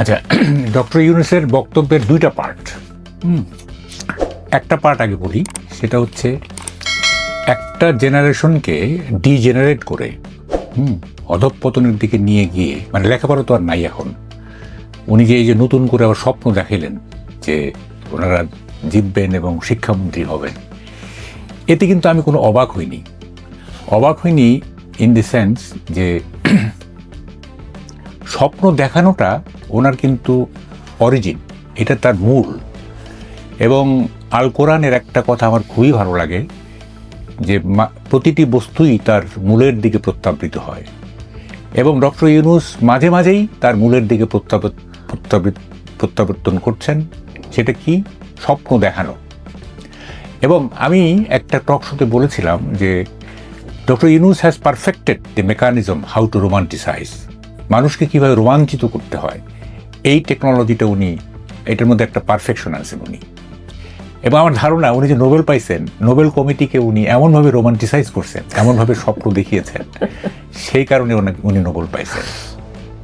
আচ্ছা ডক্টর ইউনুসের বক্তব্যের দুইটা পার্ট একটা পার্ট আগে বলি সেটা হচ্ছে একটা জেনারেশনকে ডিজেনারেট করে, হুম, অধঃপতনের দিকে নিয়ে গিয়ে মানে লেখাপড়া তো আর নাই এখন। উনি যে এই যে নতুন করে আবার স্বপ্ন দেখাইলেন যে ওনারা জিতবেন এবং শিক্ষামন্ত্রী হবেন, এতে কিন্তু আমি কোনো অবাক হইনি। অবাক হইনি ইন দি সেন্স যে স্বপ্ন দেখানোটা ওনার কিন্তু অরিজিন এটা তার মূল। এবং আল কোরআনের একটা কথা আমার খুবই ভালো লাগে, যে প্রতিটি বস্তুই তার মূলের দিকে প্রত্যাবৃত হয়। এবং ডক্টর ইউনুস মাঝে মাঝেই তার মূলের দিকে প্রত্যাবর্তন করছেন, সেটা কি? স্বপ্ন দেখানো। এবং আমি একটা টক শোতে বলেছিলাম যে doctor Yunus has perfected the mechanism how to romanticise মানুষকে কীভাবে রোমাঞ্চিত করতে হয়, এই টেকনোলজিটা উনি, এটার মধ্যে একটা পারফেকশন আছেন উনি। এবং আমার ধারণা, উনি যে নোবেল পাইছেন নোবেল কমিটিকে উনি এমনভাবে রোমান্টিসাইজ করছেন, এমনভাবে স্বপ্ন দেখিয়েছেন, সেই কারণে উনি নোবেল পাইছেন।